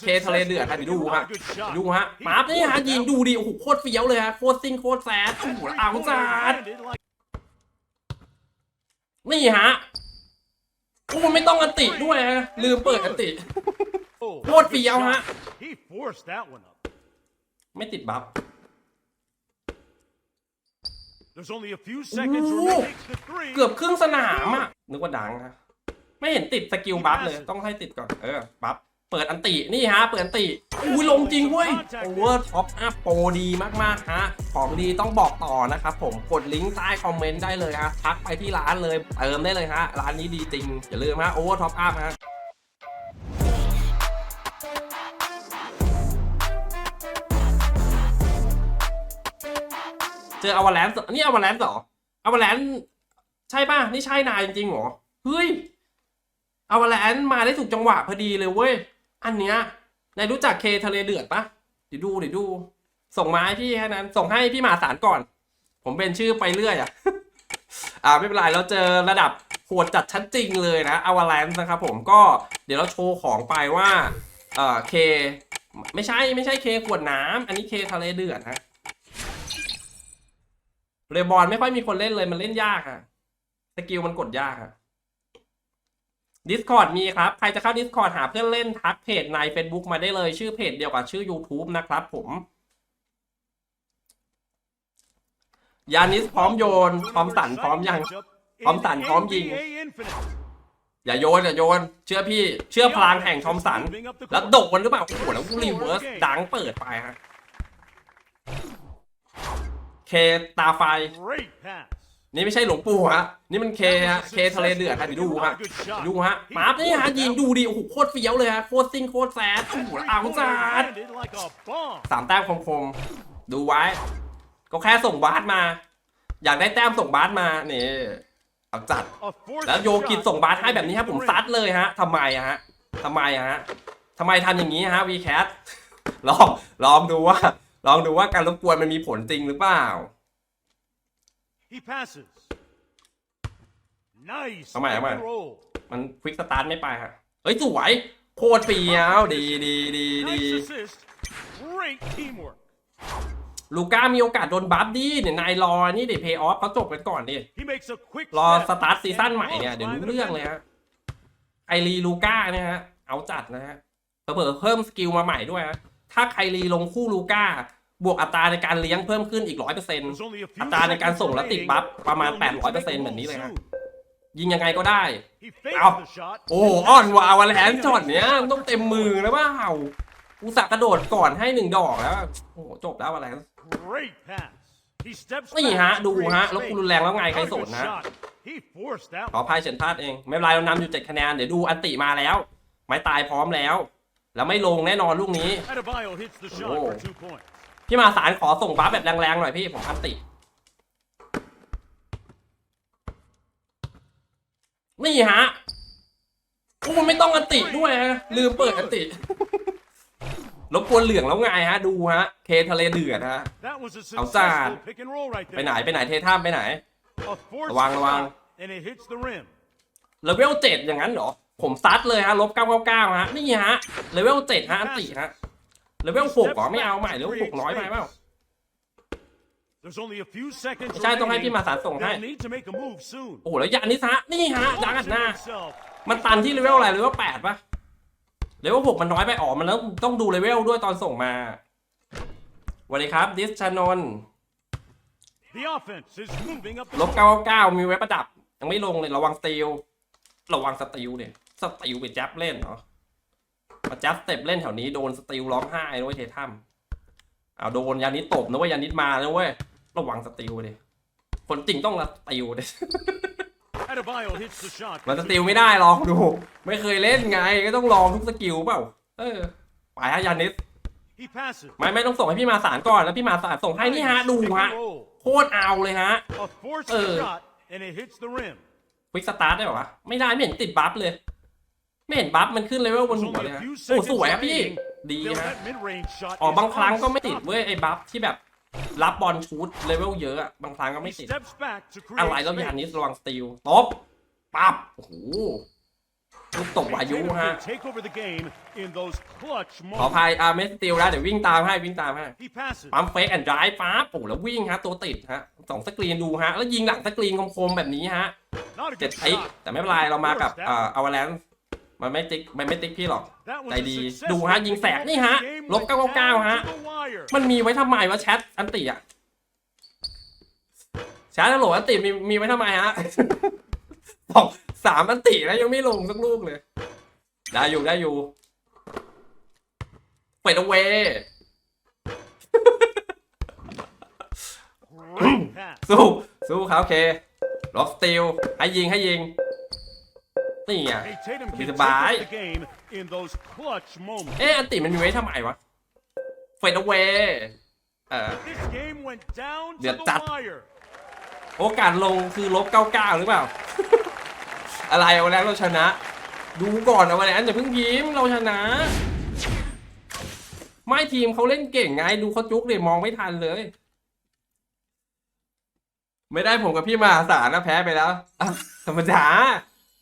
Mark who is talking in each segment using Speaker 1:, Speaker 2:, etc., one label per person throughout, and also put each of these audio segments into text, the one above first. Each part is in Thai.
Speaker 1: เคทะเลเดือดฮะเดี๋ยวดูฮะดูฮะปั๊บนี่ฮะยิงดูดิโอ้โหโคตรเฟี้ยวเลยฮะโคตรซิงโคตรแซดโอ้โหเอาจัดนี่ฮะโอ้ไม่ต้องอันติด้วยฮะลืมเปิดอันติโคตรเฟี้ยวฮะ
Speaker 2: He forced that one up.
Speaker 1: ไม่ติดบัฟ
Speaker 2: There's only a few seconds
Speaker 1: Ooh.
Speaker 2: remaining to three.
Speaker 1: เกือบครึ่งสนามอะนึกว่าดังฮะไม่เห็นติดสกิลบัฟเลยต้องให้ติดก่อนเออบัฟ เปิดอันติ นี่ฮะ เปิดอันติ อุ้ยลงจริงเว้ยโอเวอร์ท็อปอัพโปรดีมากๆฮะ ของดีต้องบอกต่อนะครับผม กดลิงก์ใต้คอมเมนต์ได้เลยฮะ ทักไปที่ร้านเลย เติมได้เลยฮะ ร้านนี้ดีจริง อย่าลืมฮะโอเวอร์ท็อปอัพฮะเจออวาแลนซ์นี่อวาแลนซ์เหรออวาแลนซ์ใช่ป่ะ นี่ใช่นายจริงๆเหรอ เฮ้ยอวาแลนซ์มาได้ถูกจังหวะพอดีเลยเว้ย อันเนี้ยนายรู้จักเคทะเลเดือดปะเดี๋ยวดูเดี๋ยวดู ส่งมาให้พี่แค่นั้น ส่งให้พี่หมาสารก่อน ผมเป็นชื่อไปเรื่อยอะ อ่าไม่เป็นไรเราเจอระดับโหดจัดชั้นจริงเลยนะอวาแลนซ์นะครับผมก็เดี๋ยวเราโชว์ของไปว่าเอ่อเค ไม่ใช่ไม่ใช่เคขวดน้ำอันนี้เคทะเลเดือดฮะเรบอลไม่ค่อยมีคนเล่นเลยมันเล่นยากอะสกิลมันกดยากอะ Discord มีครับ ใครจะเข้า Discord หาเพื่อนเล่นทักเพจใน Facebook มาได้เลยชื่อเพจเดียวกับชื่อ YouTube นะครับผมยานิสพร้อมโยน พร้อมสั่นพร้อมยัง พร้อมสั่นพร้อมยิง อย่าโยนอย่าโยน เชื่อพี่ เชื่อพลังแห่งทอมสัน แล้วดกมันหรือเปล่าโอ้โหแล้วรีเวิร์สดังเปิดไปฮะ เคตาไฟ นี่ไม่ใช่หลวงปู่ฮะ นี่มันเคฮะ เคทะเลเดือดฮะเดี๋ยวดูฮะดูฮะปั๊บนี่ฮะยิงดูดิ โอ้โหโคตรเฟี้ยวเลยฮะ โคตรซิงโคตรแซดโอ้โหเอาจัด
Speaker 2: Landed like a bomb.
Speaker 1: สามแต้มคมๆ ดูไว้ ก็แค่ส่งบาสมา อยากได้แต้มส่งบาสมา นี่ เอาจัด
Speaker 2: A forced
Speaker 1: แล้วโยกิ
Speaker 2: shot
Speaker 1: ส่งบาสให้แบบนี้ครับผม
Speaker 2: into
Speaker 1: ซัด
Speaker 2: rim.
Speaker 1: เลยฮะทำไมอะฮะทำไมอะฮะทำไมทำอย่างนี้ฮะวีแคทลอง ลองดูว่า ลองดูว่าการรบกวนมันมีผลจริงหรือเปล่า
Speaker 2: He passes. Nice.
Speaker 1: เอาใหม่เอาใหม่
Speaker 2: pick and roll.
Speaker 1: มันควิกสตาร์ทไม่ไปฮะเฮ้ยสวยโคตรเฟี้ยวดีดีดีดี
Speaker 2: Nice assist. Great teamwork.
Speaker 1: ลูก้ามีโอกาสโดนบัฟดีเนี่ยนายรอนี่เดี๋ยวเพย์ออฟเขาจบกันก่อนดิ
Speaker 2: He makes a quick
Speaker 1: รอ
Speaker 2: step.
Speaker 1: สตาร์ทซีซั่นใหม่เนี่ย
Speaker 2: Blocked
Speaker 1: เดี๋ยว
Speaker 2: by
Speaker 1: รู้
Speaker 2: the
Speaker 1: เรื่องเลย
Speaker 2: defender.
Speaker 1: ฮะไคลีลูก้าเนี่ยฮะ เอาจัดนะฮะเผลอๆเพิ่มสกิลมาใหม่ด้วยฮะถ้าไคลีลงคู่ลูก้า บวกอัตราในการเลี้ยงเพิ่มขึ้นอีกร้อยเปอร์เซ็นต์
Speaker 2: There's only a few
Speaker 1: อัตราในการส่งและติด
Speaker 2: seconds
Speaker 1: บัฟ
Speaker 2: remaining.
Speaker 1: ประมาณ
Speaker 2: He'll need to make a
Speaker 1: 800%
Speaker 2: move
Speaker 1: เหมือนนี้เลยฮะ
Speaker 2: soon.
Speaker 1: ยิงยังไงก็ได้
Speaker 2: He fakes
Speaker 1: Ow.
Speaker 2: the shot.
Speaker 1: โอ้อ้อนวาวาแลนช็อตเนี้ยต้องเต็มมือแล้วว่าเห่าอุตส่าห์กระโดดก่อนให้หนึ่งดอกแล้ว โอ้โหจบแล้ววาแลน
Speaker 2: Great pass. He steps
Speaker 1: นี่
Speaker 2: back
Speaker 1: ฮะ
Speaker 2: to
Speaker 1: ดู
Speaker 2: create
Speaker 1: ฮะ แล้วกู
Speaker 2: space.
Speaker 1: รุนแรงแล้วไงใคร
Speaker 2: What a
Speaker 1: สน
Speaker 2: good
Speaker 1: นะ
Speaker 2: shot. He forced that
Speaker 1: ขอ
Speaker 2: one.
Speaker 1: อภัยเฉินพลาดเอง ไม่เป็นไรเรานำอยู่เจ็ดคะแนน เดี๋ยวดูอันติมาแล้ว ไม้ตายพร้อมแล้ว แล้วไม่ลงแน่นอนลูกนี้
Speaker 2: Adebayo hits
Speaker 1: พี่มาสารขอส่งบัฟแบบแรงๆหน่อยพี่ผมอันติ นี่ฮะโอ้ไม่ต้องอันติด้วยฮะลืมเปิดอันติรบกวนเหลืองแล้วไงฮะ ดูฮะ เคทะเลเดือดฮะ
Speaker 2: That was a
Speaker 1: Outside.
Speaker 2: successful pick and roll right
Speaker 1: ไปไหนไปไหนเทท่ามไปไหน ระวังระวังเลเวลเจ็ดอย่างนั้นเหรอ ผมซัดเลยฮะลบเก้าเก้าเก้าฮะ นี่ฮะเลเวลเจ็ดฮะอันติฮะ เลเวลหกเหรอไม่เอาใหม่เลเวลหกน้อยไปเปล่า
Speaker 2: There's only a few seconds
Speaker 1: ไม่ใช่ต้องให้พี่
Speaker 2: remaining.
Speaker 1: มาสารส่งให้
Speaker 2: They'll need to make a move soon.
Speaker 1: โอ้โหแล้วยานิสฮะนี่ฮะดังอัดหน้า
Speaker 2: Himself.
Speaker 1: มันตันที่เลเวลอะไรเลเวลแปดปะเลเวลหกมันน้อยไปอ๋อมันแล้วต้องดูเลเวลด้วยตอนส่งมาสวัสดีครับ ดิสชานน
Speaker 2: The offense is moving up
Speaker 1: ล
Speaker 2: the
Speaker 1: บเก้าเก้ามีไว้ประดับ ยังไม่ลงเลยระวังสตีลระวังสตีลเนี่ยสตีลไปจับเล่นเหรอ มาจับสเต็ปเล่นแถวนี้โดนสตีลร้องไห้ด้วยเททัมเอาโดนยานิดตบนะเว้ยยานิดมานะเว้ยระวังสตีลดิคนจริงต้องสตีลดิ
Speaker 2: Adebayo hits the shot.
Speaker 1: มันสติลไม่ได้ลองดู ไม่เคยเล่นไงก็ต้องลองทุกสกิลเปล่า เออไปฮะยานิส
Speaker 2: He passes.
Speaker 1: ไม่ไม่ต้องส่งให้พี่มาสารก่อนแล้วพี่มาสารส่งให้นี่ฮะดู
Speaker 2: Pick
Speaker 1: ฮะ
Speaker 2: and roll.
Speaker 1: โคตรเอาเลยฮะ
Speaker 2: A forced
Speaker 1: Uh.
Speaker 2: shot, and it hits the rim.
Speaker 1: ควิกสตาร์ทได้เหรอวะไม่ได้ไม่เห็นติดบัฟเลย ไม่เห็นบัฟมันขึ้นเลเวลบน
Speaker 2: There's
Speaker 1: หัว
Speaker 2: only
Speaker 1: เลย
Speaker 2: a
Speaker 1: ฮะ
Speaker 2: few
Speaker 1: โอ้
Speaker 2: seconds
Speaker 1: สวยครับพี่
Speaker 2: remaining.
Speaker 1: ดี
Speaker 2: They'll
Speaker 1: ฮะ
Speaker 2: that mid-range shot
Speaker 1: อ๋อ
Speaker 2: is
Speaker 1: บางครั้งก็ไม่ติด
Speaker 2: unstoppable.
Speaker 1: เว้ยไอ้บัฟที่แบบรับบอลชูดเลเวลเยอะอะบางครั้งก็
Speaker 2: He
Speaker 1: ไม่ติด
Speaker 2: steps back to create
Speaker 1: อะไรแล้วยา
Speaker 2: space.
Speaker 1: นิสระวังสติลตบปั๊บโอ้โหลูกตบวายุ
Speaker 2: Tatum
Speaker 1: ฮะ
Speaker 2: can take over the game in those clutch
Speaker 1: ขออ
Speaker 2: moments.
Speaker 1: ภัยอาร์เมสติลแล้วเดี๋ยววิ่งตามให้วิ่งตามให้
Speaker 2: He passes.
Speaker 1: ปั๊มเฟกแอนด์ไดรฟ์ปั๊บปู่แล้ววิ่งฮะตัวติดฮะสองสกรีนดูฮะ แล้วยิงหลังสกรีนคมๆแบบนี้ฮะ
Speaker 2: Not a
Speaker 1: เจ็ด
Speaker 2: good
Speaker 1: ติ๊ก
Speaker 2: shot.
Speaker 1: แต่ไม่เป็นไรเรามากับ
Speaker 2: Forced
Speaker 1: เอ่
Speaker 2: out.
Speaker 1: ออวาแลน มันไม่ติ๊กมันไม่ติ๊กพี่หรอก
Speaker 2: That was
Speaker 1: ใจ
Speaker 2: a
Speaker 1: ดี
Speaker 2: successful
Speaker 1: ดูฮะยิงแสกนี่ฮะ
Speaker 2: game
Speaker 1: ลบ
Speaker 2: went
Speaker 1: เก้า
Speaker 2: down
Speaker 1: ฮะ
Speaker 2: to the wire.
Speaker 1: มันมีไว้ทำไมวะแชทอันติอะแชทฮัลโหลอันติมีมีไว้ทำไมฮะบอกสามอันติแล้วยังไม่ลงสักลูกเลย ได้อยู่ได้อยู่เปิดเอาเว
Speaker 2: Great pass.
Speaker 1: สู้สู้เขาโอเคล็อกสติลให้ยิงให้ยิง นี่อะ
Speaker 2: Hey, Tatum can
Speaker 1: Be the
Speaker 2: take
Speaker 1: bye.
Speaker 2: over the game in those clutch moments.
Speaker 1: เอ๊ะอันติมันมีไว้ทำไมวะเฟดเอาเวเอ่อ
Speaker 2: This game went down to
Speaker 1: Liệt
Speaker 2: the
Speaker 1: tắt.
Speaker 2: wire.
Speaker 1: โอกาสลงคือลบเก้าเก้าหรือเปล่า อะไรเอาแล้วเราชนะ ดูก่อนเอาไว้แล้วอย่าเพิ่งพิมพ์เราชนะ ไม่ทีมเขาเล่นเก่งไง ดูเขาจุกเลยมองไม่ทันเลย ไม่ได้ผมกับพี่มหาศาลนะแพ้ไปแล้วอะธรรมดา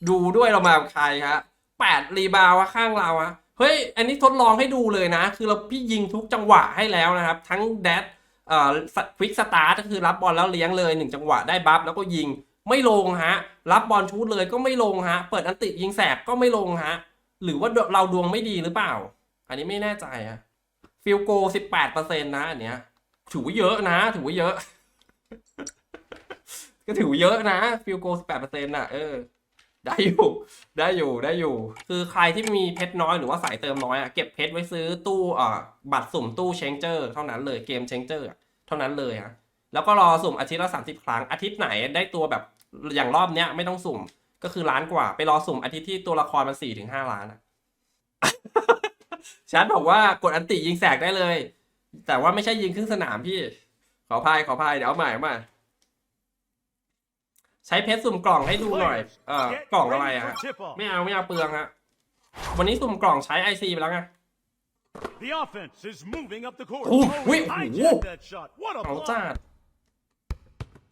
Speaker 1: ดูด้วยเรามากับใครฮะแปดรีบาวะข้างเราอะเฮ้ย อันนี้ทดลองให้ดูเลยนะ คือเราพี่ยิงทุกจังหวะให้แล้วนะครับ ทั้งแดดเอ่อควิกสตาร์ก็คือรับบอลแล้วเลี้ยงเลยหนึ่งจังหวะได้บัฟแล้วก็ยิงไม่ลงฮะ รับบอลชูดเลยก็ไม่ลงฮะ เปิดอันติยิงแสกก็ไม่ลงฮะ หรือว่าเราดวงไม่ดีหรือเปล่า อันนี้ไม่แน่ใจอะฟิลโกสิบแปดเปอร์เซ็นต์นะอันเนี้ยถือว่าเยอะนะ ถือว่าเยอะ ก็ถือว่าเยอะนะฟิลโกสิบแปดเปอร์เซ็นต์อะเออ ได้อยู่ได้อยู่ได้อยู่ คือใครที่มีเพชรน้อยหรือว่าสายเติมน้อยอะเก็บเพชรไว้ซื้อตู้อ่าบัตรสุ่มตู้เชงเจอร์เท่านั้นเลยเกมเชงเจอร์เท่านั้นเลยฮะแล้วก็รอสุ่มอาทิตย์ละสามสิบครั้งอาทิตย์ไหนได้ตัวแบบอย่างรอบเนี้ยไม่ต้องสุ่มก็คือล้านกว่า ไปรอสุ่มอาทิตย์ที่ตัวละครมันสี่ถึงห้าล้านอะชัดบอกว่ากดอันติยิงแสกได้เลย แต่ว่าไม่ใช่ยิงครึ่งสนามพี่ ขอพายขอพายเดี๋ยวเอาใหม่เอาใหม่ ใช้เพชรสุ่มกล่องให้ดูหน่อย เออ
Speaker 2: Get
Speaker 1: กล่องอะไร
Speaker 2: ready
Speaker 1: อะ
Speaker 2: for
Speaker 1: ฮะ
Speaker 2: tip-off.
Speaker 1: ไม่เอาไม่เอาเปลืองฮะวันนี้สุ่มกล่องใช้ไอซีไปแล้วไง
Speaker 2: The offense is moving up the court.
Speaker 1: Oh,
Speaker 2: Oh, he
Speaker 1: wait,
Speaker 2: hijacked
Speaker 1: whoa.
Speaker 2: that shot. What a
Speaker 1: เอา
Speaker 2: block.
Speaker 1: จัด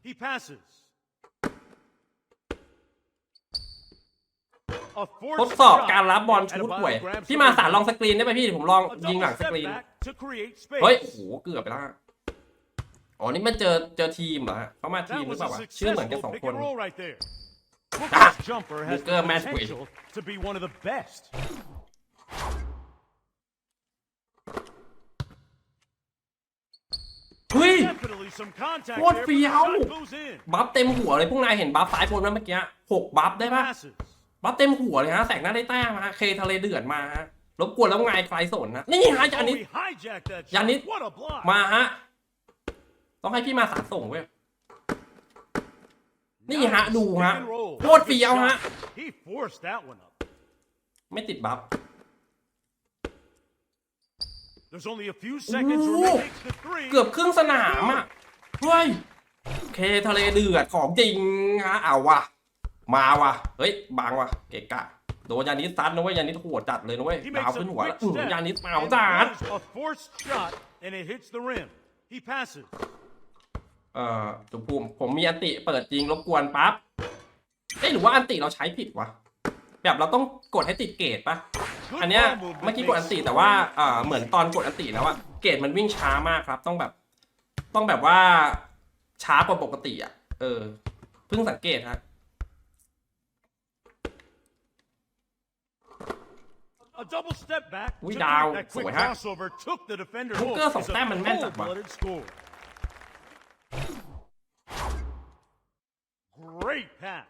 Speaker 2: He passes. A
Speaker 1: ท
Speaker 2: forced
Speaker 1: ดสอบ
Speaker 2: shot
Speaker 1: การรับบอลชุด
Speaker 2: and
Speaker 1: ห่วย
Speaker 2: Adebayo grabs
Speaker 1: พี่
Speaker 2: the
Speaker 1: มาสาร
Speaker 2: rebound.
Speaker 1: ลองสกรีนได้ไหมพี่เดี๋ยวผมลอง
Speaker 2: A
Speaker 1: ยิง
Speaker 2: double
Speaker 1: หลังส
Speaker 2: step
Speaker 1: กรีน
Speaker 2: back to create
Speaker 1: เฮ้ย
Speaker 2: space.
Speaker 1: โอ้โหเกือบไปแล้ว อ๋อ นี่มันเจอเจอทีมเหรอฮะเขามาทีม
Speaker 2: That
Speaker 1: หรือ
Speaker 2: was
Speaker 1: เปล่า
Speaker 2: a
Speaker 1: วะชื่อเหมือนกัน
Speaker 2: successful
Speaker 1: สอง
Speaker 2: pick
Speaker 1: คน
Speaker 2: and roll right there.
Speaker 1: Ah,
Speaker 2: Booker's jumper has
Speaker 1: Booker
Speaker 2: the
Speaker 1: match win.
Speaker 2: potential to be one of the best.
Speaker 1: เฮ้ย
Speaker 2: Definitely some contact
Speaker 1: What
Speaker 2: there, but the
Speaker 1: the hell?
Speaker 2: shot goes in.
Speaker 1: บัฟเต็มหัวเลยพวกนายเห็นบัฟซ้ายบนไหมเมื่อกี้หกบัฟได้ปะ
Speaker 2: Passes.
Speaker 1: บัฟเต็มหัวเลยฮะแสงหน้าได้แต้มฮะเคทะเลเดือดมาฮะรบกวนแล้วไงใครสนนะนี่ฮะยา
Speaker 2: Oh,
Speaker 1: นิส
Speaker 2: he hijacked that shot.
Speaker 1: Giannis.
Speaker 2: What a block.
Speaker 1: มาฮะ ต้องให้พี่มาสารส่งเว้ย นี่ฮะ
Speaker 2: Nice
Speaker 1: ดูฮะ
Speaker 2: pick and roll.
Speaker 1: โคตรเฟี้ยวฮะ
Speaker 2: He forced that one up.
Speaker 1: ไม่ติดบัฟ
Speaker 2: There's only a few seconds
Speaker 1: Ooh.
Speaker 2: remaining. Makes the three.
Speaker 1: เกือบครึ่งสนามอะเฮ้ยเคทะเลเดือดของจริงฮะเอาวะมาว่ะ เฮ้ย บางว่ะ เกะกะโดนยานิสซัดนะเว้ยยานิสโหดจัดเลยนะเว้ย
Speaker 2: He
Speaker 1: ดาว
Speaker 2: makes
Speaker 1: ขึ้
Speaker 2: a
Speaker 1: นหัวแล้ว
Speaker 2: quick
Speaker 1: อื้อ
Speaker 2: step
Speaker 1: ยานิสเมา
Speaker 2: and
Speaker 1: จัด เอ่อจุภูมิผมมีอันติเปิดจริงรบกวนปั๊บเอ๊ะหรือว่าอันติเราใช้ผิดวะแบบเราต้องกดให้ติดเกตปะ
Speaker 2: Good
Speaker 1: อันเนี้ย
Speaker 2: ball movement
Speaker 1: เมื่อกี้กดอันติ
Speaker 2: makes
Speaker 1: แต่ว่าเอ่อเหมือนตอนกดอันติแล้วอะเกตมันวิ่งช้ามากครับ ต้องแบบ ต้องแบบว่าช้ากว่าปกติอะเออเพิ่งสังเกตฮะ
Speaker 2: A double step back.
Speaker 1: Ui,
Speaker 2: to
Speaker 1: đào,
Speaker 2: that quick
Speaker 1: sủi ha.
Speaker 2: crossover took the defender
Speaker 1: Booker
Speaker 2: home.
Speaker 1: sổng
Speaker 2: It's a
Speaker 1: tem mình men thật mà.
Speaker 2: cold-blooded score. Great pass.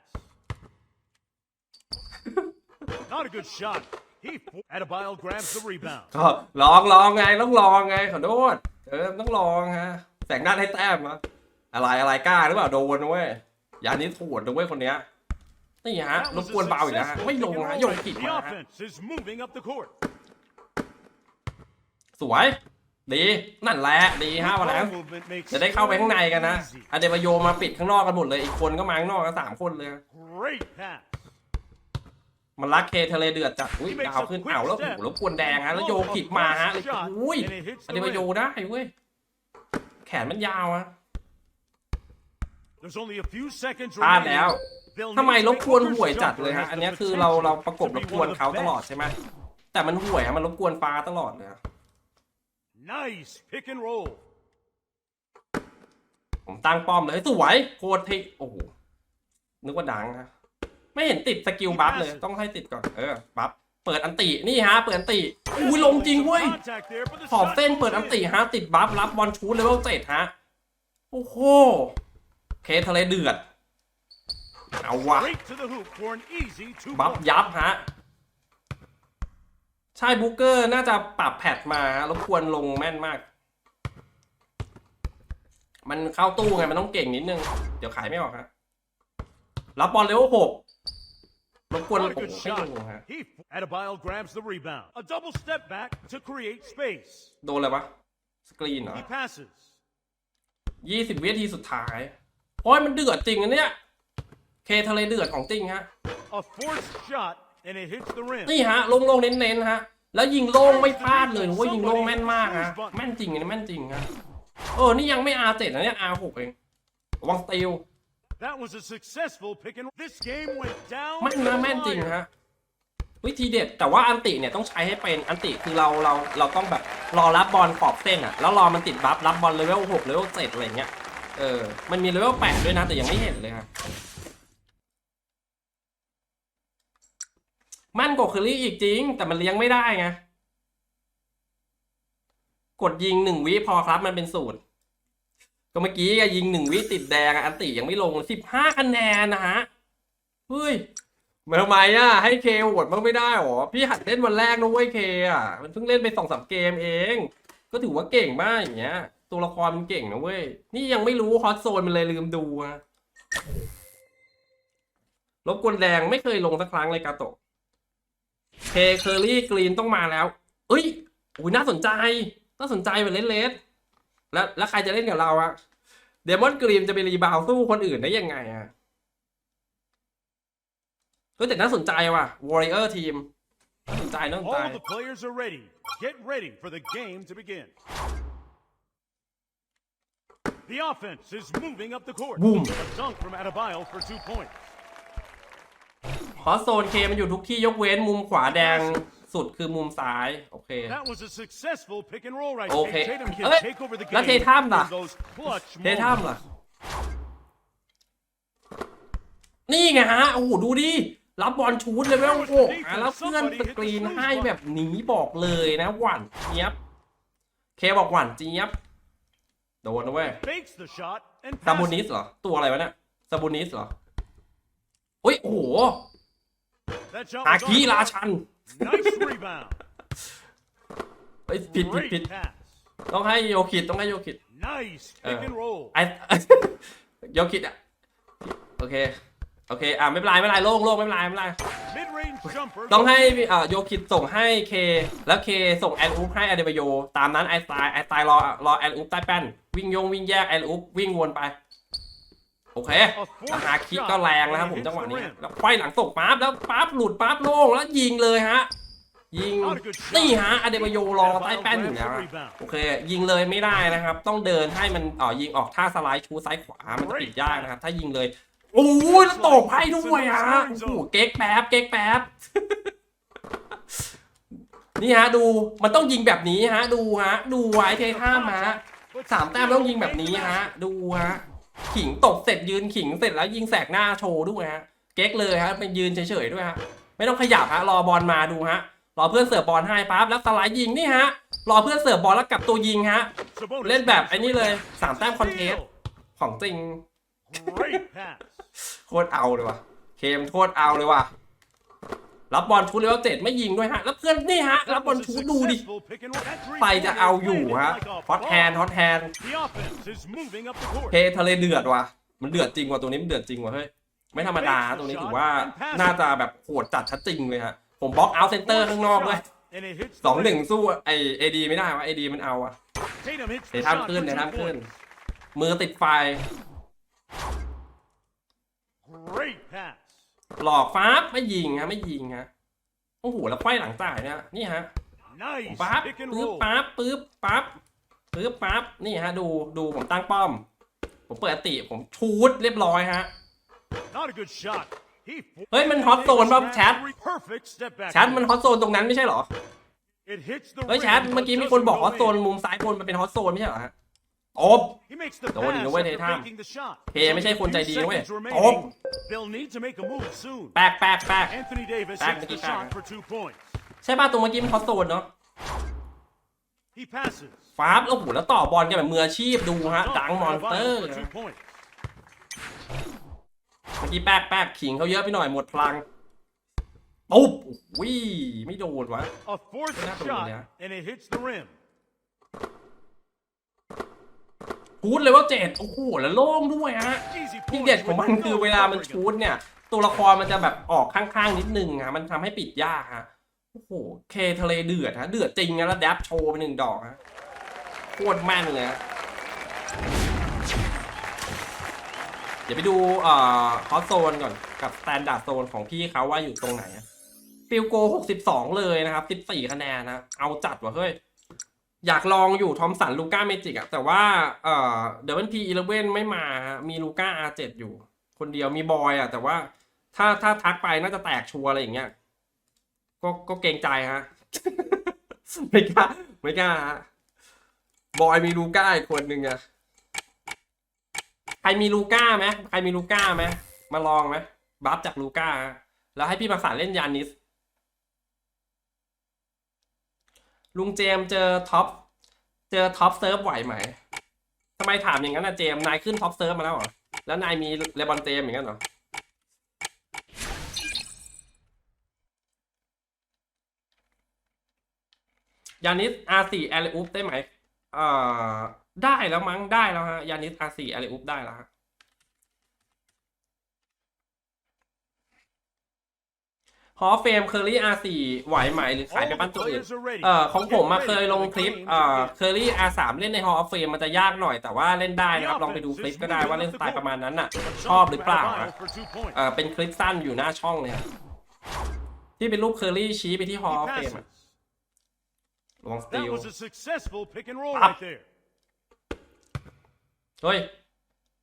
Speaker 2: Not a good shot. He Adebayo grabs the rebound.
Speaker 1: ก็ลองลองไงต้องลองไงขอโทษเออต้องลองฮะแสงหน้าให้แต้มนะอะไรอะไรกล้าหรือเปล่าโดนนะเว้ยยานี้โหดนะเว้ยคนเนี้ยนี่ฮะ
Speaker 2: That
Speaker 1: ร
Speaker 2: was
Speaker 1: บ
Speaker 2: a
Speaker 1: กวนเบาอีกนะฮะ
Speaker 2: successful
Speaker 1: ไม่ลง
Speaker 2: pick and
Speaker 1: ฮะ
Speaker 2: roll
Speaker 1: โยน
Speaker 2: right.
Speaker 1: ผิด
Speaker 2: The
Speaker 1: มาฮะ
Speaker 2: offense is moving up the court.
Speaker 1: สวย ดีนั่นแหละดีฮะวันแล้วจะได้เข้าไปข้างในกันนะอเดบาโยมาปิดข้างนอกกันหมดเลยอีกคนก็มาข้างนอกกันสามคนเลยมันรักเคทะเลเดือดจัดอุ้ยดาวขึ้นเอาแล้วโอ้แล้วกวนแดงฮะแล้วโยผิดมาฮะอุ้ยอเดบาโยได้เว้ยแขนมันยาวอะพลาดแล้วทำไมรบกวนห่วยจัดเลยฮะอันนี้คือเราเราประกบรบกวนเขาตลอดใช่ไหมแต่มันห่วยฮะมันรบกวนฟ้าตลอดเลย
Speaker 2: Nice pick and roll.
Speaker 1: ผมตั้งป้อมเลยสวยโคตรเทโอ้โหนึกว่าดังฮะไม่เห็นติดสกิลบัฟเลยต้องให้ติดก่อนเออบัฟเปิดอันตินี่ฮะ เปิดอันติอุ้ยลงจริงเว้ย
Speaker 2: Contact there, but the
Speaker 1: ขอบ
Speaker 2: shot
Speaker 1: เส้น
Speaker 2: goes
Speaker 1: เปิดอันติ
Speaker 2: in.
Speaker 1: ฮะ ติดบัฟรับบอลชูดเลเวลเจ็ดฮะโอ้โหเคทะเลเดือดเอาวะ
Speaker 2: Straight to the hoop for an easy two
Speaker 1: บัฟ
Speaker 2: points.
Speaker 1: ยับฮะ ใช่บุ๊กเกอร์น่าจะปรับแพทมาฮะรบกวนลงแม่นมาก มันเข้าตู้ไง มันต้องเก่งนิดนึง เดี๋ยวขายไม่ออกฮะรับบอลเลเวลหกรบกวน
Speaker 2: What
Speaker 1: โอ้
Speaker 2: a
Speaker 1: โห
Speaker 2: good
Speaker 1: ไม่ลง
Speaker 2: shot.
Speaker 1: ฮะ
Speaker 2: He Adebayo grabs the rebound. A double step back to create space.
Speaker 1: โดนอะไรวะ สกรีนเหรอ
Speaker 2: He passes.
Speaker 1: ยี่สิบวินาทีสุดท้าย โอ้ยมันเดือดจริงอันเนี้ย เคทะเลเดือดของจริงฮะ
Speaker 2: A forced shot, and it hits the rim.
Speaker 1: นี่ฮะโล่งๆเน้นๆฮะแล้วยิงโล่งไม่พลาดเลยว่ายิงโล่งแม่นมากฮะแม่นจริงอันนี้แม่นจริงฮะเออนี่ยังไม่ R7 นะเนี่ย R6 เองระวังสติล
Speaker 2: That was a successful pick and This game went down.
Speaker 1: แม่น
Speaker 2: to
Speaker 1: นะ
Speaker 2: the
Speaker 1: แม่นจริง
Speaker 2: wire.
Speaker 1: ฮะวิธีเด็ดแต่ว่าอันติเนี่ยต้องใช้ให้เป็นอันติคือเราเราเราต้องแบบรอรับบอลขอบเส้นอะแล้วรอมันติดบัฟรับบอลเลเวลหกเลเวลเจ็ดอะไรเงี้ยเออมันมีเลเวลแปดด้วยนะแต่ยังไม่เห็นเลยฮะ มั่นกว่าเคอรี่อีกจริง แต่มันเลี้ยงไม่ได้ไงกดยิงหนึ่งวิพอครับมันเป็นสูตร ก็เมื่อกี้ก็ยิงหนึ่งวิติดแดงอันติยังไม่ลงสิบห้าคะแนนนะฮะเฮ้ยมาทำไมอะ ให้เคโหวตบ้างไม่ได้หรอ พี่หัดเล่นวันแรกนะเว้ยเคอะ มันเพิ่งเล่นไปสองสามเกมเอง ก็ถือว่าเก่งมากอย่างเงี้ย ตัวละครมันเก่งนะเว้ย นี่ยังไม่รู้ฮอตโซนมันเลยลืมดูอะรบกวนแดงไม่เคยลงสักครั้งเลยกาโตะ เคเคอรี่กรีนต้องมาแล้ว เอ้ยอุ้ยน่าสนใจ น่าสนใจแบบเล่นเลสแล้วแล้วใครจะเล่นกับเราอะเดมอนกรีนจะไปรีบาวด์สู้คนอื่นได้ยังไงอะเฮ้ยแต่น่าสนใจว่ะ Warrior Team น่าสนใจน่าสนใจ
Speaker 2: All the players are ready. Get ready for the game to begin. The offense is moving up the court.
Speaker 1: Boom.
Speaker 2: A dunk from Adebayo for two points.
Speaker 1: เพราะโซนเคมันอยู่ทุกที่ยกเว้นมุมขวาแดงสุดคือมุมซ้าย โอเค
Speaker 2: That was a successful pick and roll right
Speaker 1: Okay.
Speaker 2: there. Tatum can
Speaker 1: Ê,
Speaker 2: take over the
Speaker 1: là
Speaker 2: game
Speaker 1: Tatum à?
Speaker 2: in those clutch
Speaker 1: เททัม
Speaker 2: moments.
Speaker 1: ล่ะ นี่ไงฮะ โอ้โห ดูดิ รับบอลชูดเลยแม่งหกอะแล้วเพื่อนสกรีนให้แบบหนีบอกเลยนะ หวานเจี๊ยบ เคบอกหวานเจี๊ยบ โดนนะเว้ย
Speaker 2: Fakes the shot and
Speaker 1: ซาบูนิ
Speaker 2: passes.
Speaker 1: สเหรอ ตัวอะไรวะเนี่ยซาบูนิสเหรอ เฮ้ย โอ้โห
Speaker 2: That shot
Speaker 1: อา
Speaker 2: was
Speaker 1: คี
Speaker 2: on
Speaker 1: รา
Speaker 2: target.
Speaker 1: ชัน
Speaker 2: Nice rebound.
Speaker 1: เฮ้ยผิดผิด
Speaker 2: Great
Speaker 1: ผิด
Speaker 2: pass.
Speaker 1: ต้องให้โยคิดต้องให้โยคิด
Speaker 2: Nice
Speaker 1: Ờ.
Speaker 2: pick and roll.
Speaker 1: ไอโยคิดอะโอเคโอเคอะไม่เป็นไรไม่เป็นไรโล่งโล่งไม่เป็นไรไม่เป็นไร
Speaker 2: Mid-range jumper.
Speaker 1: ต้องให้อ่าโยคิดส่งให้เคแล้วเคส่งแอนอุปให้อเดบโย ตามนั้นไอสไตล์ไอสไตล์รอรอแอนอุปใต้แป้น วิ่งโยงวิ่งแยกแอนอุปวิ่งวนไป โอเค
Speaker 2: A
Speaker 1: รา
Speaker 2: forced
Speaker 1: คาคิดก็
Speaker 2: shot
Speaker 1: แรงนะครับ
Speaker 2: and
Speaker 1: ผม
Speaker 2: hits
Speaker 1: จังหวะ
Speaker 2: the
Speaker 1: นี้
Speaker 2: rim.
Speaker 1: แล้วไฟหลังส่งปั๊บแล้วปั๊บหลุดปั๊บโล่งแล้วยิงเลยฮะ ยิง
Speaker 2: Not a good shot.
Speaker 1: นี่ฮะอเดบโยรอใต้แป้นอยู่แล้ว
Speaker 2: Grabs
Speaker 1: อะ
Speaker 2: the rebound.
Speaker 1: โอเค ยิงเลยไม่ได้นะครับ ต้องเดินให้มันเอ๋อยิงออกท่าสไลด์ชูซ้ายขวามันจะปิดยากนะครับ ถ้ายิงเลย โอ้ยแล้วตกให้ด้วยอะโอ้โหเก๊กแป๊บเก๊กแป๊บนี่ฮะดูมันต้องยิงแบบนี้ฮะ ดูฮะ ดูไว้เทท่ามฮะ
Speaker 2: But
Speaker 1: สามแต้มต้องยิงแบบนี้ฮะ ดูฮะ ขิงตกเสร็จยืนขิงเสร็จแล้วยิงแสกหน้าโชว์ด้วยฮะ เก๊กเลยฮะเป็นยืนเฉยๆด้วยฮะ ไม่ต้องขยับฮะรอบอลมาดูฮะ รอเพื่อนเสิร์ฟบอลให้ปั๊บแล้วสไลด์ยิงนี่ฮะ รอเพื่อนเสิร์ฟบอลแล้วกลับตัวยิงฮะ
Speaker 2: Sabonis
Speaker 1: เล่นแบบ
Speaker 2: makes
Speaker 1: ไอ้
Speaker 2: the
Speaker 1: นี่เลย
Speaker 2: rebound.
Speaker 1: สามแต้มคอนเทส
Speaker 2: Steal.
Speaker 1: ของจริง
Speaker 2: Great pass.
Speaker 1: โคตรเอาเลยว่ะ เคมโคตรเอาเลยว่ะ รับบอลชุดเลเวลเจ็ดไม่ยิงด้วยฮะ แล้วเพื่อนนี่ฮะ รับบอลชุดดูดิ
Speaker 2: Successful pick and roll. That
Speaker 1: ใส่จะเอาอยู่ฮะฮอตแฮนฮอตแฮนเคทะเลเดือดว่ะมันเดือดจริงว่ะตัวนี้มันเดือดจริงว่ะเฮ้ยไม่ธรรมดาตัวนี้ถือว่าน่าจะแบบโหดจัดชัดจริงเลยฮะผมบล็อกเอาเซนเตอร์ข้างนอกด้วยสองหนึ่งสู้ไอเอดีไม่ได้วะเอดีมันเอาอะ
Speaker 2: Tatum hits
Speaker 1: เท
Speaker 2: the
Speaker 1: ท่ามขึ้น
Speaker 2: for
Speaker 1: เท
Speaker 2: two
Speaker 1: ท่ามขึ้นมือติดไฟ
Speaker 2: Great pass.
Speaker 1: หลอกฟ้าบไม่ยิงฮะไม่ยิงฮะโอ้โหแล้วไขว้หลังจ่ายเนี่ยนี่ฮะ
Speaker 2: Nice
Speaker 1: ปั๊บ
Speaker 2: pick and
Speaker 1: ปึ๊บ
Speaker 2: roll.
Speaker 1: ปั๊บปึ๊บปั๊บปึ๊บปั๊บนี่ฮะดูดูผมตั้งป้อม ผมเปิดอติผมชูดเรียบร้อยฮะ
Speaker 2: Not a good shot. He
Speaker 1: เฮ้ยมันฮอตโซนป่ะแชท
Speaker 2: Perfect step back.
Speaker 1: แชทมันฮอตโซนตรงนั้นไม่ใช่เหรอ
Speaker 2: It hits the
Speaker 1: เฮ้ย
Speaker 2: rim,
Speaker 1: แชท
Speaker 2: but
Speaker 1: เมื่อกี้มีคนบอก
Speaker 2: doesn't
Speaker 1: ฮอต
Speaker 2: go
Speaker 1: โซน
Speaker 2: in.
Speaker 1: มุมซ้ายบนมันเป็นฮอตโซนไม่ใช่เหรอฮะ โอบ
Speaker 2: He makes the
Speaker 1: โดนอีก
Speaker 2: pass
Speaker 1: นะเว้ย
Speaker 2: after
Speaker 1: เททัม
Speaker 2: faking the shot.
Speaker 1: เคไม่ใช่คนใจดีนะเว้ย
Speaker 2: Seconds
Speaker 1: โอบ
Speaker 2: remaining. They'll need to make a move soon.
Speaker 1: แปลกแปลกแปลก
Speaker 2: Anthony Davis
Speaker 1: Back
Speaker 2: hits
Speaker 1: to
Speaker 2: the
Speaker 1: the
Speaker 2: shot
Speaker 1: back.
Speaker 2: for two points.
Speaker 1: ใช่ป่ะตรงเมื่อกี้มันฮอตโซนเนาะ
Speaker 2: He passes.
Speaker 1: ฟ้าบโอ้โหแล้วต่อบอลกันแบบมืออาชีพดูฮะดังมอนสเตอ
Speaker 2: Adebayo
Speaker 1: ร์
Speaker 2: for two points.
Speaker 1: เมื่อกี้แป๊กแป๊กขิงเขาเยอะไปหน่อยหมดพลังปุ๊บโอ้ยไม่โดนวะ
Speaker 2: A fourth
Speaker 1: Not the
Speaker 2: shot,
Speaker 1: one, yeah.
Speaker 2: and it hits the rim.
Speaker 1: ชูดเลยว่าเจ็ดโอ้โหแล้วโล่งด้วยฮะ
Speaker 2: Easy
Speaker 1: ที่
Speaker 2: points
Speaker 1: เด็ดของ
Speaker 2: with
Speaker 1: มันคือ
Speaker 2: no
Speaker 1: เวลามัน
Speaker 2: covering.
Speaker 1: ชูดเนี่ย ตัวละครมันจะแบบออกข้างๆนิดนึงฮะมันทำให้ปิดยากฮะโอ้โหเคทะเลเดือดฮะเดือดจริงนะแล้วแดบโชว์ไปหนึ่งดอกฮะโคตรแม่นเลยฮะเดี๋ยวไปดูเอ่อฮอตโซนก่อนกับสแตนดาร์ดโซนของพี่เขาว่าอยู่ตรงไหนอะฟิลโกหกสิบสองเลยนะครับสิบสี่คะแนนนะ เอาจัดว่ะเฮ้ย อยากลองอยู่ทอมสันลูก้าเมจิกอะแต่ว่าเอ่อเดวินพีอีเลเว่นไม่มามีลูก้าอาเจ็ดอยู่ คนเดียวมีบอยอะแต่ว่าถ้าถ้าทักไปน่าจะแตกชัวร์อะไรอย่างเงี้ยก็ก็เกรงใจฮะ ไม่กล้าไม่กล้าฮะบอยมีลูก้าอีกคนหนึ่งอะใครมีลูก้าไหมใครมีลูก้าไหมมาลองไหมบัฟจากลูก้าแล้วให้พี่มาสานเล่นยานิส ลุงเจมเจอท็อปเจอท็อปเซิร์ฟไหวไหมทำไมถามอย่างนั้นนะเจมนายขึ้นท็อปเซิร์ฟมาแล้วเหรอแล้วนายมีเลบอนเจมอย่างนั้นเหรอยานิส R4 แอลอุปได้ไหมเอ่อได้แล้วมั้งได้แล้วฮะยานิส R4 แอลอุปได้แล้วฮะ ฮอเฟมเคอรี่ R4 ไหวไหมหรือขายไป
Speaker 2: All
Speaker 1: ปั้น
Speaker 2: the
Speaker 1: ตัวอื่น
Speaker 2: players are ready.
Speaker 1: เอ่อของผมมา
Speaker 2: Get
Speaker 1: เคย
Speaker 2: ready
Speaker 1: ลง
Speaker 2: for the
Speaker 1: คลิป
Speaker 2: game
Speaker 1: เอ่อ
Speaker 2: to
Speaker 1: เคอรี่ R3 เล่นใน Hall of Fame มันจะยากหน่อยแต่ว่าเล่นได้นะครับ ลองไปดูคลิปก็ได้ว่าเล่นสไตล์ประมาณนั้นน่ะ
Speaker 2: begin.
Speaker 1: ชอบหรือเปล่า
Speaker 2: Adebayo
Speaker 1: อะ
Speaker 2: for two points.
Speaker 1: เอ่อเป็นคลิปสั้นอยู่หน้าช่องเลยครับที่เป็นรูปเคอรี่ชี้ไปที่
Speaker 2: He
Speaker 1: Hall of Fame
Speaker 2: passes.
Speaker 1: อะลองสตี
Speaker 2: That
Speaker 1: ล
Speaker 2: was a successful pick and roll
Speaker 1: Up.
Speaker 2: right there.
Speaker 1: เฮ้ย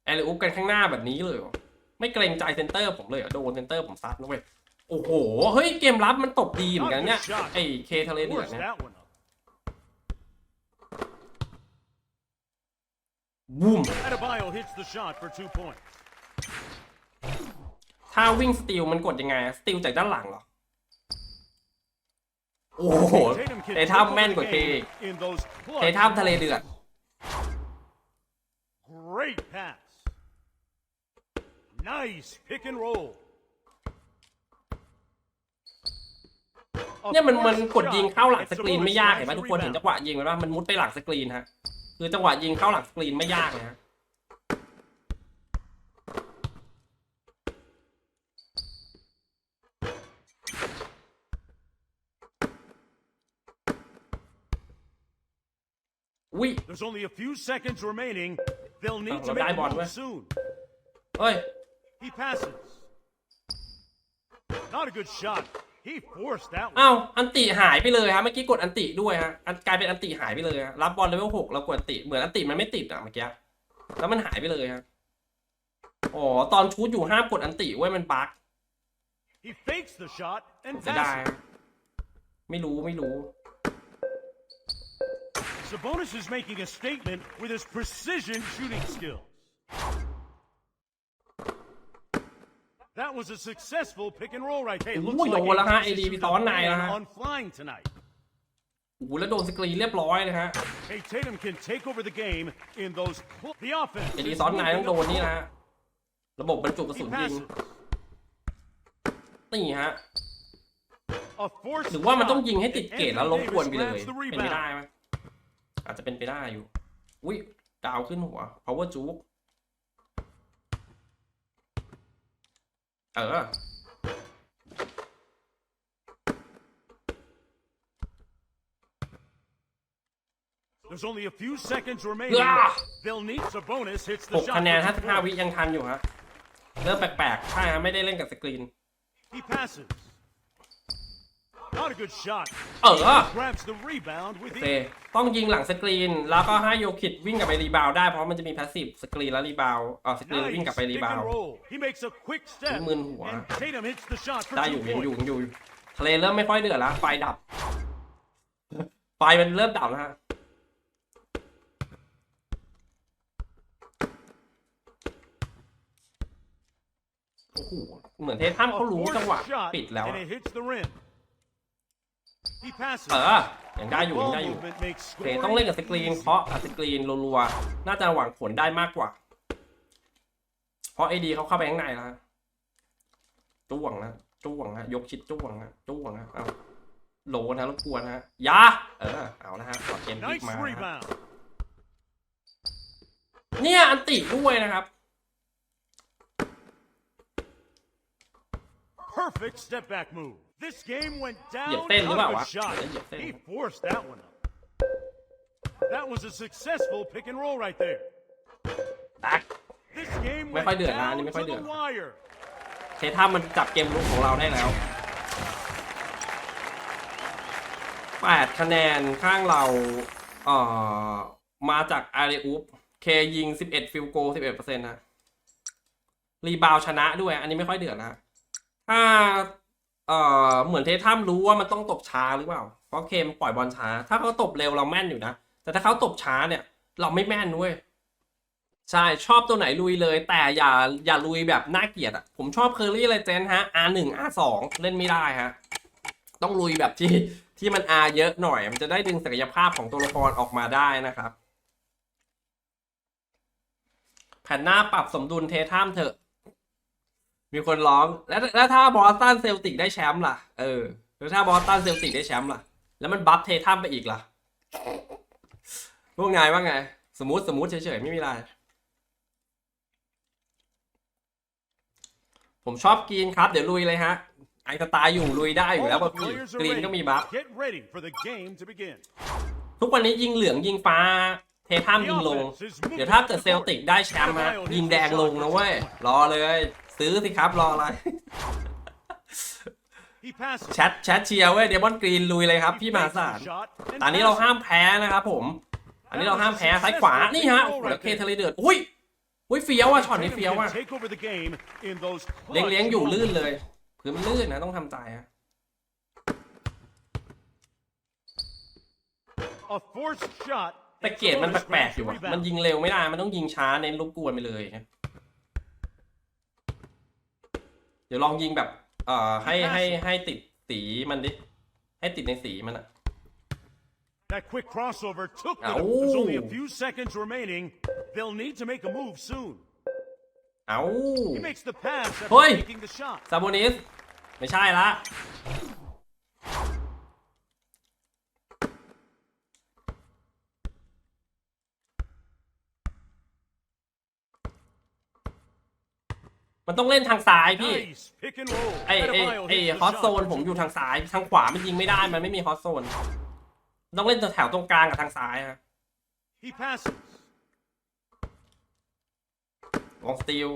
Speaker 1: แอลอุปกันข้างหน้าแบบนี้เลยเหรอไม่เกรงใจเซนเตอร์ผมเลยเหรอโดนเซนเตอร์ผมซัดนะเว้ย โอ้โห เฮ้ย เกมรับมันตบดีเหมือนกันเนี่ย ไอ้เคทะเลเดือด
Speaker 2: Forced
Speaker 1: เนี่ย
Speaker 2: that one up.
Speaker 1: บูม
Speaker 2: Adebayo hits the shot for two points.
Speaker 1: ถ้าวิ่งสติลมันกดยังไง สติลจากด้านหลังเหรอ โอ้โห
Speaker 2: Tatum can
Speaker 1: เท
Speaker 2: take
Speaker 1: ทัม
Speaker 2: over
Speaker 1: แม่น
Speaker 2: the
Speaker 1: กว่าเค
Speaker 2: game in those
Speaker 1: เท
Speaker 2: clutch
Speaker 1: ทัมทะเลเดือด
Speaker 2: Great pass. Nice pick and roll.
Speaker 1: เนี่ยมันมันกดยิงเข้าหลัง
Speaker 2: It's
Speaker 1: ส
Speaker 2: a
Speaker 1: กรีน
Speaker 2: bonus
Speaker 1: ไม่ยากเห็น
Speaker 2: grabs
Speaker 1: ไหม
Speaker 2: the
Speaker 1: ทุกคนเห็น
Speaker 2: rebound.
Speaker 1: จังหวะยิงไหมว่ามันมุดไปหลังสกรีนฮะคือจังหวะยิงเข้าหลังสกรีนไม่ยากเลยฮะอุ้ย
Speaker 2: There's only a few seconds remaining. They'll need
Speaker 1: Oh,
Speaker 2: to
Speaker 1: well,
Speaker 2: make
Speaker 1: die
Speaker 2: a
Speaker 1: ball,
Speaker 2: move
Speaker 1: eh?
Speaker 2: soon.
Speaker 1: เฮ้ย
Speaker 2: He passes. Not a good shot. He forced that one.
Speaker 1: อ้าวอันติหายไปเลยฮะเมื่อกี้กดอันติด้วยฮะอันกลายเป็นอันติหายไปเลยฮะรับบอลเลเวลหกแล้วกดอันติเหมือนอันติมันไม่ติดอะเมื่อกี้แล้วมันหายไปเลยฮะอ๋อตอนชูดอยู่ห้ามกดอันติเว้ยมันบั๊ก
Speaker 2: He fakes the shot and
Speaker 1: เสียดาย
Speaker 2: passes.
Speaker 1: ฮะไม่รู้ไม่รู้
Speaker 2: Sabonis is making a statement with his precision shooting skills. That was a successful pick and roll right there. It looks
Speaker 1: Ui,
Speaker 2: like
Speaker 1: đồ là ha,
Speaker 2: Aces
Speaker 1: AD
Speaker 2: is
Speaker 1: bị
Speaker 2: the
Speaker 1: tón này
Speaker 2: man
Speaker 1: là ha.
Speaker 2: on flying tonight.
Speaker 1: โอ้โหแล้วโดนสกรีนเรียบร้อยเลยฮะ
Speaker 2: Hey, Tatum can take over the game in those. Cl- the offense.
Speaker 1: ไอ้ดี
Speaker 2: is
Speaker 1: ซ้อนนายต้อง
Speaker 2: moving
Speaker 1: โด
Speaker 2: up
Speaker 1: นนี่
Speaker 2: the
Speaker 1: นะ
Speaker 2: court.
Speaker 1: ฮะ ระบบบรรจุกระสุ
Speaker 2: He
Speaker 1: นยิง
Speaker 2: passes.
Speaker 1: นี่ฮะ
Speaker 2: A forced
Speaker 1: หรือว่ามันต้อง
Speaker 2: shot,
Speaker 1: ยิงให้ติด
Speaker 2: and
Speaker 1: เกตแล้ว
Speaker 2: Anthony
Speaker 1: รบกวน
Speaker 2: Davis
Speaker 1: ไปเลย
Speaker 2: grabs the
Speaker 1: เป็นไป
Speaker 2: rebound.
Speaker 1: ได้ไหมอาจจะเป็นไปได้อยู่ อุ้ยดาวขึ้นหัว power จุ เออ
Speaker 2: There's only a few seconds remaining.
Speaker 1: Ah!
Speaker 2: They'll need Sabonis hits
Speaker 1: ห
Speaker 2: the
Speaker 1: ก
Speaker 2: shot.
Speaker 1: คะแนน
Speaker 2: for
Speaker 1: ห้า
Speaker 2: two
Speaker 1: สิบห้า
Speaker 2: points.
Speaker 1: วิยังทันอยู่ฮะ เริ่มแปลกๆ ใช่ฮะ ไม่ได้เล่นกับสกรีน
Speaker 2: He passes. Not a good shot.
Speaker 1: เออ
Speaker 2: Grabs the rebound
Speaker 1: โอ
Speaker 2: with
Speaker 1: เค
Speaker 2: ease.
Speaker 1: ต้องยิงหลังสกรีน แล้วก็ให้โยคิดวิ่งกลับไปรีบาวด์ได้ เพราะมันจะมีพาสซีฟสกรีนแล้วรีบาวด์เออสกรีนแล้ววิ่ง
Speaker 2: Nice
Speaker 1: กลับไปรี
Speaker 2: pick
Speaker 1: บาว
Speaker 2: and
Speaker 1: ด์
Speaker 2: roll. He makes a quick step.
Speaker 1: Cũng mươn hủa.
Speaker 2: And Tatum hits the shot for
Speaker 1: ได้อ
Speaker 2: two
Speaker 1: ยู่ยังอยู่
Speaker 2: points.
Speaker 1: ยังอยู่ทะเลเริ่มไม่ค่อยเดือดแล้วไฟดับ ไฟมันเริ่มดับแล้วฮะโอ้โหเหมือนเททัม
Speaker 2: A
Speaker 1: เขารู้
Speaker 2: forced
Speaker 1: จังหวะ
Speaker 2: shot,
Speaker 1: ปิดแล้ว
Speaker 2: and
Speaker 1: อะ
Speaker 2: it hits the rim. He passes.
Speaker 1: เออยังได้อยู่ยังได้
Speaker 2: Ball
Speaker 1: อยู่
Speaker 2: movement makes
Speaker 1: โอเคต้องเล่นกับสกรีน
Speaker 2: easy.
Speaker 1: เคาะกับสกรีนรัวๆน่าจะหวังผลได้มากกว่า เพราะไอดีเขาเข้าไปข้างในแล้วฮะจ้วงนะจ้วงนะยกชิดจ้วงนะจ้วงนะเอาโหลนะรบกวนนะอยาเออเอานะฮะขอเกมพลิก
Speaker 2: Nice
Speaker 1: มานะฮะ
Speaker 2: rebound.
Speaker 1: เนี่ยอันติด้วยนะครับ
Speaker 2: Perfect step back move. This game went
Speaker 1: เหยียบ
Speaker 2: down.
Speaker 1: เต้นหรือเปล่า
Speaker 2: Not a
Speaker 1: วะ
Speaker 2: good shot.
Speaker 1: เหยียบเต้น
Speaker 2: He forced that one up. That was a successful pick and roll right there.
Speaker 1: ตัก
Speaker 2: This game
Speaker 1: ไม่
Speaker 2: went
Speaker 1: ค่อยเดือดนะอัน
Speaker 2: down
Speaker 1: นี้ไม่ค่อย
Speaker 2: to
Speaker 1: เดือ
Speaker 2: the
Speaker 1: ด
Speaker 2: wire.
Speaker 1: เททัมมันจับเกมลุกของเราได้แล้วแปดคะแนนข้างเราเอ่อมาจากอารีอุปเคยิงสิบเอ็ดฟิลโกสิบเอ็ดเปอร์เซ็นต์นะรีบาวชนะด้วย อันนี้ไม่ค่อยเดือดนะถ้า เอ่อเหมือนเททัมรู้ว่ามันต้องตบช้าหรือเปล่า เพราะเคมปล่อยบอลช้า ถ้าเขาตบเร็วเราแม่นอยู่นะ แต่ถ้าเขาตบช้าเนี่ย เราไม่แม่นเว้ยใช่ชอบตัวไหนลุยเลย แต่อย่าอย่าลุยแบบน่าเกลียดอะ ผมชอบเคอรี่เลเจนฮะ R1 R2 เล่นไม่ได้ฮะ ต้องลุยแบบที่ที่มัน R เยอะหน่อย มันจะได้ดึงศักยภาพของตัวละครออกมาได้นะครับแผ่นหน้าปรับสมดุลเททัมเถอะ มีคนร้องแล้วแล้วถ้าบอสตันเซลติกได้แชมป์ล่ะ เออแล้วถ้าบอสตันเซลติกได้แชมป์ล่ะ แล้วมันบัฟเททัมไปอีกล่ะ พวกนายว่าไง สมมติสมมติเฉยๆ ไม่มีอะไรผมชอบกรีนครับ เดี๋ยวลุยเลยฮะ ไอสไตล์อยู่ลุยได้อยู่แล้ว
Speaker 2: All
Speaker 1: ป่ะ
Speaker 2: the
Speaker 1: พี่
Speaker 2: players
Speaker 1: ก
Speaker 2: are
Speaker 1: รีน
Speaker 2: ready.
Speaker 1: ก็มีบัฟ
Speaker 2: Get ready for the game to begin.
Speaker 1: ทุกวันนี้ยิงเหลืองยิงฟ้า เททัมยิงลง เดี๋ยวถ้าเกิดเซลติกได้แชมป์ฮะยิงแดงลงนะเว้ยรอเลย ซื้อสิครับรออะไร
Speaker 2: He passes.
Speaker 1: แชทแชทเชียร์เว้ยเดมอนกรีนลุยเลยครับ
Speaker 2: He
Speaker 1: พี่มหา
Speaker 2: fakes
Speaker 1: ศาล
Speaker 2: the shot and
Speaker 1: ตอนนี้เรา
Speaker 2: passes.
Speaker 1: ห้ามแพ้นะครับผม อันนี้เราห้ามแพ้ซ้ายขวานี่ฮะโอ้โหแล้วเคทะเลเดือดอุ้ยอุ้ยเฟี้ยวอะช็อตนี้
Speaker 2: Tatum
Speaker 1: เฟี้ยว
Speaker 2: can
Speaker 1: อะ
Speaker 2: take over the game in those
Speaker 1: เลี้ยง
Speaker 2: clutch
Speaker 1: เลี้ยงอยู่
Speaker 2: moments.
Speaker 1: ลื่นเลยพื้นมันลื่นนะต้องทำใจฮะ
Speaker 2: A forced shot.
Speaker 1: แต่เกรดมันแปลกๆอยู่ว่ะมันยิงเร็วไม่ได้มันต้องยิงช้าเน้นรบกวนไปเลยฮะ ดี๋ยวลองยิงแบบ เอ่อให้ให้ให้ติดสีมันดิ ให้ติดในสีมันอะ
Speaker 2: That quick crossover took them.
Speaker 1: Ow.
Speaker 2: There's only a few seconds remaining. They'll need to make a move soon.
Speaker 1: เอา
Speaker 2: He makes the pass after
Speaker 1: Oi.
Speaker 2: taking the shot.
Speaker 1: ซาโบนิส ไม่ใช่ละ มันต้องเล่นทางซ้ายพี่
Speaker 2: Nice pick and roll.
Speaker 1: ไอไอ
Speaker 2: Adebayo
Speaker 1: ไอ
Speaker 2: hits the
Speaker 1: ฮอต
Speaker 2: shot
Speaker 1: โซน
Speaker 2: for
Speaker 1: ผม
Speaker 2: two
Speaker 1: อยู่ทาง
Speaker 2: points.
Speaker 1: ซ้ายทางขวามันยิงไม่ได้มันไม่มีฮอตโซนต้องเล่นแถวตรงกลางกับทางซ้ายฮะ
Speaker 2: He passes.
Speaker 1: วองสตีล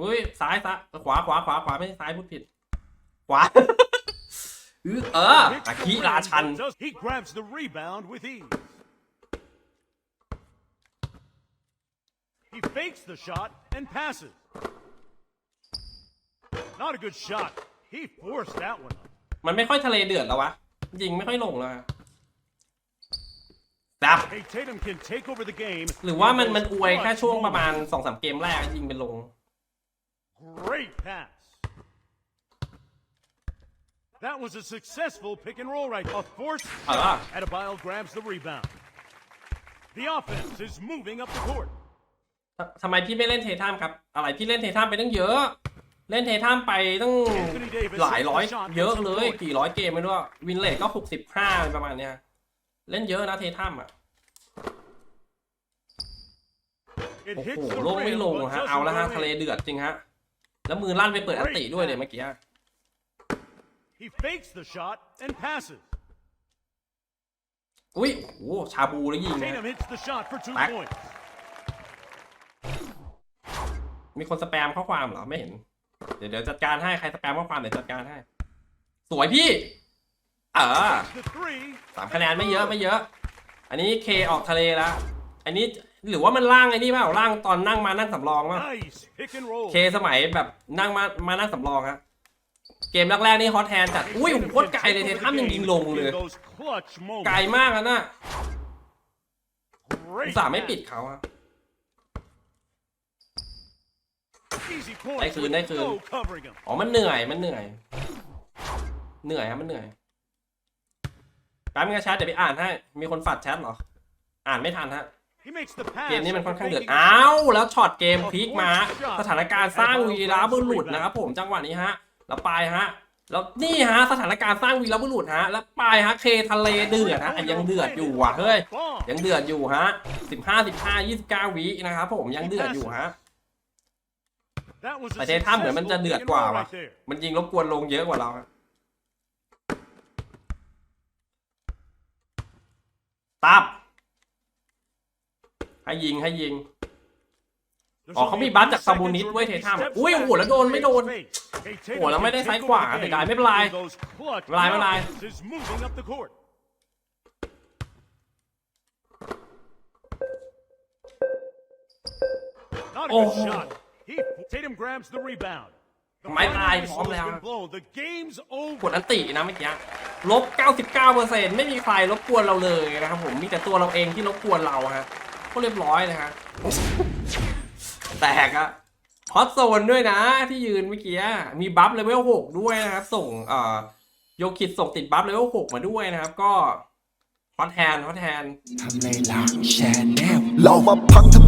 Speaker 1: อุ้ยซ้ายซ้ายขวาขวาขวาขวาไม่ใช่ซ้ายพูดผิด ขวาอื้อเออ
Speaker 2: Hits
Speaker 1: อา
Speaker 2: the
Speaker 1: คิ
Speaker 2: rim,
Speaker 1: ราชัน
Speaker 2: He grabs the rebound with ease. He fakes the shot and passes. Not a good shot. He forced that one up.
Speaker 1: มันไม่ค่อยทะเลเดือดแล้ววะ ยิงไม่ค่อยลงแล้วดับ
Speaker 2: Hey, Tatum can take over the game.
Speaker 1: หรือว่ามัน
Speaker 2: in
Speaker 1: มัน
Speaker 2: those
Speaker 1: อวยแค่
Speaker 2: clutch
Speaker 1: ช่วงประมาณ
Speaker 2: moments.
Speaker 1: สองสามเกมแรกยิงไปลง
Speaker 2: Great pass. That was a successful pick and roll right. A forced
Speaker 1: Ah.
Speaker 2: shot. Adebayo grabs the rebound. The offense is moving up the court.
Speaker 1: ททำไมพี่ไม่เล่นเททัมครับ อะไรพี่เล่นเททัมไปตั้งเยอะ เล่นเททัมไปตั้ง
Speaker 2: Anthony Davis
Speaker 1: หลายร้อย
Speaker 2: hits the shot
Speaker 1: เยอะ
Speaker 2: for two
Speaker 1: เลย
Speaker 2: points.
Speaker 1: กี่ร้อยเกมไม่รู้อะวินเลทก็หกสิบห้าประมาณเนี้ยเล่นเยอะนะเททัมอะ
Speaker 2: It
Speaker 1: โอ้โห
Speaker 2: hits the
Speaker 1: ลงไม่
Speaker 2: rim,
Speaker 1: ลง
Speaker 2: but
Speaker 1: ฮะ
Speaker 2: doesn't
Speaker 1: เอาแล้วฮะ
Speaker 2: go
Speaker 1: ทะเล
Speaker 2: in.
Speaker 1: เดือดจริงฮะแล้วมือลั่นไปเปิดอันติด้วยเดี๋ยวเมื่อกี้
Speaker 2: He fakes the shot and passes.
Speaker 1: อุ้ยโอ้โหชาบูแล้วยิงนะ
Speaker 2: Tatum hits the shot for two
Speaker 1: Back.
Speaker 2: points.
Speaker 1: มีคนสแปมข้อความเหรอไม่เห็น เดี๋ยวเดี๋ยวจัดการให้ใครสแปมข้อความเดี๋ยวจัดการให้ สวยพี่ เออสามคะแนนไม่เยอะไม่เยอะ อันนี้เคออกทะเลแล้วอันนี้หรือว่ามันล่างไอ้นี่เปล่าล่างตอนนั่งมานั่งสำรองมั้งเคสมัยแบบนั่งมามานั่งสำรองฮะเกมแรกๆนี่ฮอตแทนจัดอุ้ยโคตรไกลเลยเททัมยังยิงลงเลยไกลมากอะนะสาไม่ปิดเขาอะ
Speaker 2: Easy points
Speaker 1: ได้คืน
Speaker 2: with
Speaker 1: ได้คืน
Speaker 2: no covering him.
Speaker 1: อ๋อ มันเหนื่อย มันเหนื่อย เหนื่อยครับ มันเหนื่อยแป๊บนึงนะแชทเดี๋ยวไปอ่านให้ มีคนฝัดแชทเหรอ อ่านไม่ทันฮะ
Speaker 2: He makes the pass.
Speaker 1: เกมนี้มันค่อนข้างเดือด
Speaker 2: making a
Speaker 1: อ้าว แล้วช็อตเกมพลิกมา สถานการณ์สร้างวีรบุรุษนะครับผมจังหวะนี้ฮะ แล้วไปฮะ แล้วนี่ฮะสถานการณ์สร้างวีรบุรุษฮะ แล้วไปฮะเคทะเลเดือดฮะอะยังเดือดอยู่ว่ะเฮ้ย
Speaker 2: bomb.
Speaker 1: ยังเดือดอยู่ฮะสิบห้าสิบห้ายี่สิบเก้าวินะครับผมยังเดือดอยู่ฮะ
Speaker 2: That was a
Speaker 1: แต่เททัมเหมือนมันจะเดือดกว่า
Speaker 2: successful
Speaker 1: ว่ะ
Speaker 2: pick and roll right there.
Speaker 1: มันยิงรบกวนลงเยอะกว่าเราฮะตับ ให้ยิงให้ยิง
Speaker 2: There's
Speaker 1: อ๋อเขา
Speaker 2: only
Speaker 1: มี
Speaker 2: a
Speaker 1: บัฟ
Speaker 2: few
Speaker 1: จากซาบูนิส
Speaker 2: seconds
Speaker 1: เว้ยเท
Speaker 2: remaining.
Speaker 1: ทัม
Speaker 2: Steps
Speaker 1: อุ้ย
Speaker 2: back
Speaker 1: โอ้โหแล้วโดนไม่โดน
Speaker 2: Hey, Tatum
Speaker 1: โอ้แล้วไม่ได้
Speaker 2: can
Speaker 1: ซ้าย
Speaker 2: take
Speaker 1: ขวา
Speaker 2: away
Speaker 1: เสียดายไม่เป็นไร
Speaker 2: those clutch
Speaker 1: ไม่เป็นไรไม่เป็นไร
Speaker 2: offenses is Tatum grabs the rebound. The
Speaker 1: ไม่ตาย
Speaker 2: final
Speaker 1: พร้อม
Speaker 2: whistle
Speaker 1: แล้ว
Speaker 2: has been blown. The game's
Speaker 1: กด
Speaker 2: over.
Speaker 1: อันตินะเมื่อกี้ลบ 99%ไม่มีใครรบกวนเราเลยนะครับผมมีแต่ตัวเราเองที่รบกวนเราฮะก็เรียบร้อยนะฮะ แตกอะฮอตโซนด้วยนะที่ยืนเมื่อกี้มีบัฟเลเวล6ด้วยนะครับ ส่งเอ่อโยคิดส่งติดบัฟเลเวล6มาด้วยนะครับ ก็ฮอตแทนฮอตแทน
Speaker 3: ทำในล้างแชนแนล
Speaker 4: เรามาพังท